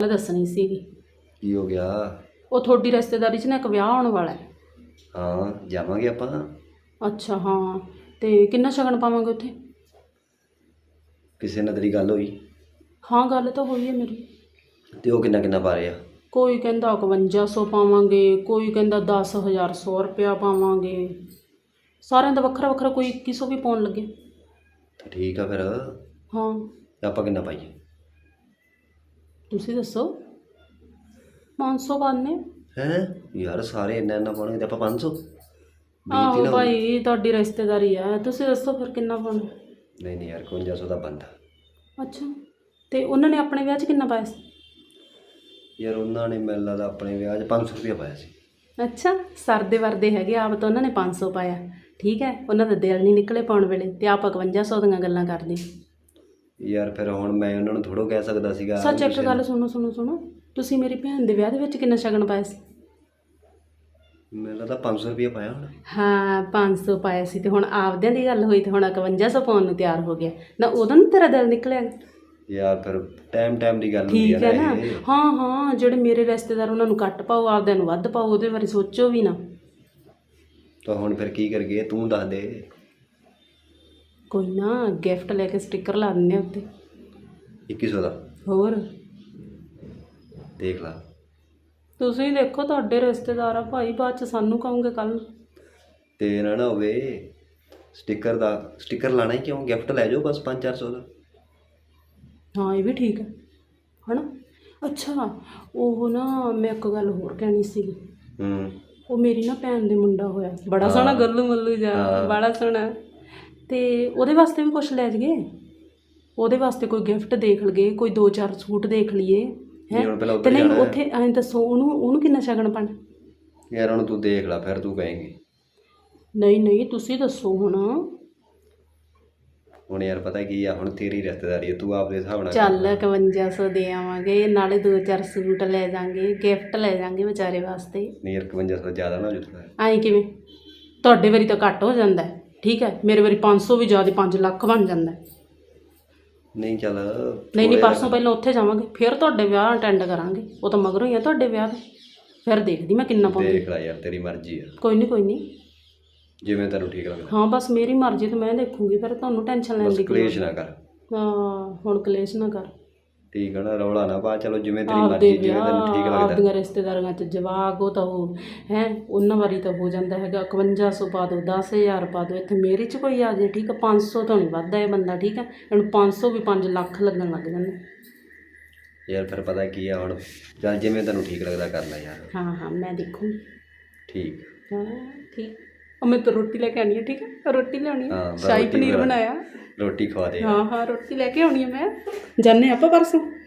ਗੱਲ ਦੱਸਣੀ ਸੀਗੀ। ਕੀ ਹੋ ਗਿਆ? ਉਹ ਤੁਹਾਡੀ ਰਿਸ਼ਤੇਦਾਰੀ 'ਚ ਨਾ ਇੱਕ ਵਿਆਹ ਹੋਣ ਵਾਲਾ ਹੈ। ਹਾਂ ਜਾਵਾਂਗੇ ਆਪਾਂ ਅੱਛਾ ਹਾਂ। ਤੇ ਕਿੰਨਾ ਸ਼ਗਨ ਪਾਵਾਂਗੇ ਉੱਥੇ? ਕਿਸੇ ਨਾਲ ਤੇਰੀ ਗੱਲ ਹੋਈ? ਹਾਂ ਗੱਲ ਤਾਂ ਹੋਈ ਹੈ ਮੇਰੀ। ਤੇ ਉਹ ਕਿੰਨਾ ਕਿੰਨਾ ਪਾ ਰਿਹਾ? ਕੋਈ ਕਹਿੰਦਾ 5100 ਪਾਵਾਂਗੇ ਕੋਈ ਕਹਿੰਦਾ 10000 100 ਰੁਪਇਆ ਪਾਵਾਂਗੇ। ਸਾਰਿਆਂ ਦਾ ਵੱਖਰਾ ਵੱਖਰਾ ਕੋਈ 2100 ਵੀ ਪਾਉਣ ਲੱਗੇ। ਤਾਂ ਠੀਕ ਆ ਫਿਰ। ਹਾਂ। ਆਪਾਂ ਕਿੰਨਾ ਪਾਈਏ? ਤੁਸੀਂ ਦੱਸੋ? 500 ਪਾਣੇ ਹੈ? ਯਾਰ ਸਾਰੇ ਇੰਨਾ ਇੰਨਾ ਪਾਉਣਗੇ ਤੇ ਆਪਾਂ 500 ਆਹੋ ਭਾਈ ਤੁਹਾਡੀ ਰਿਸ਼ਤੇਦਾਰੀ ਆ। ਤੁਸੀਂ ਦੱਸੋ ਫਿਰ ਕਿੰਨਾ ਪਾਉਣਾ? ਨਹੀਂ ਨਹੀਂ ਯਾਰ 5100 ਦਾ ਬੰਦਾ। ਅੱਛਾ। ਤੇ ਉਹਨਾਂ ਨੇ ਆਪਣੇ ਵਿਆਹ 'ਚ ਕਿੰਨਾ ਪਾਇਆ ਸੀ? ਯਾਰ ਉਹਨਾਂ ਨੇ ਮੈਨੂੰ ਲੱਗਦਾ ਆਪਣੇ ਵਿਆਹ 'ਚ 500 ਰੁਪਏ ਪਾਇਆ ਸੀ। ਅੱਛਾ ਸਰਦੇ ਵਰਦੇ ਹੈਗੇ ਆਪ ਤਾਂ ਉਹਨਾਂ ਨੇ 500 ਪਾਇਆ। ਠੀਕ ਹੈ ਉਹਨਾਂ ਦਾ ਦਿਲ ਨਹੀਂ ਨਿਕਲੇ ਪਾਉਣ ਵੇਲੇ ਤੇ ਆਪ 5100 ਦੀਆਂ ਗੱਲਾਂ ਕਰਦੇ। ਯਾਰ ਫਿਰ ਹੁਣ ਮੈਂ ਉਹਨਾਂ ਨੂੰ ਥੋੜੋ ਕਹਿ ਸਕਦਾ ਸੀਗਾ ਸੱਚ ਇੱਕ ਗੱਲ ਸੁਣੋ ਸੁਣੋ ਸੁਣੋ। ਤੁਸੀਂ ਮੇਰੀ ਭੈਣ ਦੇ ਵਿਆਹ ਦੇ ਵਿੱਚ ਕਿੰਨਾ ਸ਼ਗਨ ਪਾਇਆ ਸੀ? ਮੈਨੂੰ ਲੱਗਦਾ 500 ਰੁਪਏ ਪਾਇਆ ਹੁਣ। ਹਾਂ 500 ਪਾਇਆ ਸੀ ਤੇ ਹੁਣ ਆਪਦਿਆਂ ਦੀ ਗੱਲ ਹੋਈ ਤੇ ਹੁਣ 5100 ਪਾਉਣ ਨੂੰ ਤਿਆਰ ਹੋ ਗਿਆ। ਨਾ ਉਦੋਂ ਨੀ ਤੇਰਾ ਦਿਲ ਨਿਕਲਿਆ? ਯਾਰ ਫਿਰ ਟਾਈਮ ਟਾਈਮ ਦੀ ਗੱਲ ਹੁੰਦੀ ਠੀਕ ਹੈ ਨਾ? ਇਹ। ਹਾਂ ਹਾਂ ਜਿਹੜੇ ਮੇਰੇ ਰਿਸ਼ਤੇਦਾਰ ਉਹਨਾਂ ਨੂੰ ਘੱਟ ਪਾਓ ਆਪਦਿਆਂ ਨੂੰ ਵੱਧ ਪਾਓ ਉਹਦੇ ਬਾਰੇ ਸੋਚੋ ਵੀ ਨਾ। ਤਾਂ ਹੁਣ ਫਿਰ ਕੀ ਕਰਗੇ ਤੂੰ ਦੱਸ ਦੇ। ਕੋਈ ਨਾ ਗਿਫਟ ਲੈ ਕੇ ਸਟicker ਲਾ ਦਿੰਦੇ ਆ ਉੱਤੇ। 2100 ਦਾ। ਹੋਰ? ਦੇਖ ਲਾ। ਤੁਸੀਂ ਦੇਖੋ ਤੁਹਾਡੇ ਰਿਸ਼ਤੇਦਾਰ ਆ ਭਾਈ ਬਾਅਦ ਚ ਸਾਨੂੰ ਕਹੋਗੇ ਕੱਲ ਤੇ ਨਾ ਨਾ ਹੋਵੇ ਸਟicker ਦਾ ਸਟicker ਲਾਣਾ ਹੀ ਕਿਉਂ? ਗਿਫਟ ਲੈ ਜਾਓ ਬਸ 5-400 ਦਾ। ਹਾਂ ਇਹ ਵੀ ਠੀਕ ਹੈ ਹਨਾ? ਅੱਛਾ ਉਹ ਨਾ ਮੈਂ ਇੱਕ ਗੱਲ ਹੋਰ ਕਹਿਣੀ ਸੀਗੀ। ਹੂੰ। ਉਹ ਮੇਰੀ ਨਾ ਭੈਣ ਦੇ ਮੁੰਡਾ ਹੋਇਆ। ਬੜਾ ਸੋਹਣਾ ਗੱਲੂ ਮੱਲੂ ਜਾ ਬੜਾ ਸੋਹਣਾ। ਤੇ ਉਹਦੇ ਵਾਸਤੇ ਵੀ ਕੁਝ ਲੈ ਜਗੇ ਉਹਦੇ ਵਾਸਤੇ ਕੋਈ ਗਿਫਟ ਦੇਖ ਲਈਏ ਕੋਈ ਦੋ ਚਾਰ ਸੂਟ ਦੇਖ ਲਈਏ ਹੁਣ ਪਹਿਲਾਂ ਤੇ ਉੱਧਰ ਨਹੀਂ ਜਾਣਾ ਹੈ। ਉੱਥੇ ਐਂ ਦੱਸੋ ਉਹਨੂੰ ਉਹਨੂੰ ਕਿੰਨਾ ਸ਼ਗਨ ਪਾਣਾ ਯਾਰ ਹੁਣ ਤੂੰ ਦੇਖ ਲੈ ਫਿਰ ਤੂੰ ਕਹੇਂਗੀ। ਨਹੀਂ ਨਹੀਂ ਤੁਸੀਂ ਦੱਸੋ ਹੁਣ। ਹੁਣ ਯਾਰ ਪਤਾ ਕੀ ਆ ਹੁਣ ਤੇਰੀ ਰਿਸ਼ਤੇਦਾਰੀ ਹੈ ਤੂੰ ਆਪਦੇ ਹਿਸਾਬ ਨਾਲ ਚੱਲ 5100 ਦੇ ਆਵਾਂਗੇ ਨਾਲੇ ਦੋ ਚਾਰ ਸੂਟ ਲੈ ਜਾਾਂਗੇ ਗਿਫਟ ਲੈ ਜਾਾਂਗੇ ਵਿਚਾਰੇ ਵਾਸਤੇ। ਨਹੀਂ ਯਾਰ 5500 ਜ਼ਿਆਦਾ ਨਾ ਹੋ ਐਂ ਕਿਵੇਂ? ਤੁਹਾਡੇ ਵਾਰੀ ਤਾਂ ਘੱਟ ਹੋ ਜਾਂਦਾ ਹੈ। ਠੀਕ ਹੈ? ਮੇਰੇ ਵਾਰੀ 500 ਵੀ ਜ਼ਿਆਦਾ 5 ਲੱਖ ਬਣ ਜਾਂਦਾ ਹੈ। ਨਹੀਂ ਚੱਲ ਨਹੀਂ ਨਹੀਂ ਪਰਸੋਂ ਪਹਿਲਾਂ ਉੱਥੇ ਜਾਵਾਂਗੇ ਫਿਰ ਤੁਹਾਡੇ ਵਿਆਹ ਅਟੈਂਡ ਕਰਾਂਗੇ। ਉਹ ਤਾਂ ਮਗਰੋਂ ਹੀ ਆ ਤੁਹਾਡੇ ਵਿਆਹ ਦੇ। ਫਿਰ ਦੇਖਦੀ ਮੈਂ ਕਿੰਨਾ ਪਾਉਂਦੀ। ਦੇਖ ਲੈ ਯਾਰ ਤੇਰੀ ਮਰਜ਼ੀ ਆ। ਕੋਈ ਨਹੀਂ ਕੋਈ ਨਹੀਂ ਜਿਵੇਂ ਤੈਨੂੰ ਠੀਕ ਲੱਗਦਾ। ਹਾਂ ਬਸ ਮੇਰੀ ਮਰਜ਼ੀ ਤੇ ਮੈਂ ਦੇਖੂੰਗੀ ਫਿਰ ਤੁਹਾਨੂੰ ਟੈਨਸ਼ਨ ਲੈਣ ਬਸ ਦੀ ਕੋਈ ਕਲੇਸ਼ ਨਾ ਕਰ। ਹਾਂ ਹੁਣ ਕਲੇਸ਼ ਨਾ ਕਰ। ਠੀਕ ਹੈ ਨਾ ਰੌਲਾ ਨਾ ਪਾ ਚਲੋ ਜਿਵੇਂ ਤੇਰੀ ਆਪਦੇ ਮਰਜ਼ੀ ਜਿਵੇਂ ਤੈਨੂੰ ਠੀਕ ਵਿਆਹ ਲੱਗਦਾ। ਆਪਦੀਆਂ ਰਿਸ਼ਤੇਦਾਰੀਆਂ ਚ ਜਵਾਕ ਉਹ ਤਾਂ ਉਹ ਹੈ ਉਹਨਾਂ ਵਾਰੀ ਤਾਂ ਹੋ ਜਾਂਦਾ ਹੈਗਾ 5100 ਪਾ ਦਿਓ 10000 ਪਾ ਦਿਓ ਇੱਥੇ ਮੇਰੇ ਚ ਕੋਈ ਆ ਜੇ ਠੀਕ ਹੈ 500 ਤੋਂ ਨਹੀਂ ਵੱਧਦਾ ਇਹ ਬੰਦਾ ਠੀਕ ਹੈ ਇਹਨੂੰ 500 ਵੀ 5 ਲੱਖ ਲੱਗਣ ਲੱਗ ਜਾਂਦੇ। ਯਾਰ ਫਿਰ ਪਤਾ ਕੀ ਆ ਹੁਣ ਚੱਲ ਜਿਵੇਂ ਤੈਨੂੰ ਠੀਕ ਲੱਗਦਾ ਕਰ ਲੈ ਯਾਰ। ਹਾਂ ਹਾਂ ਮੈਂ ਦੇਖੂੰਗੀ। ਠੀਕ। ਹਾਂ ਠੀਕ। ਉਹ ਮੈਂ ਤਾਂ ਰੋਟੀ ਲੈ ਕੇ ਆਣੀ ਹੈ ਠੀਕ ਹੈ ਰੋਟੀ ਲਿਆਉਣੀ ਹਾਂ, ਹੈ ਬਸ ਸ਼ਾਹੀ ਰੋਟੀ ਪਨੀਰ ਬਣਾ- ਬਣਾਇਆ। ਰੋਟੀ ਖਵਾ ਦੇ। ਹਾਂ ਹਾਂ ਰੋਟੀ ਲੈ ਕੇ ਆਉਣੀ ਆ ਮੈਂ। ਜਾਣੇ ਆਪਾਂ ਪਰਸੋਂ।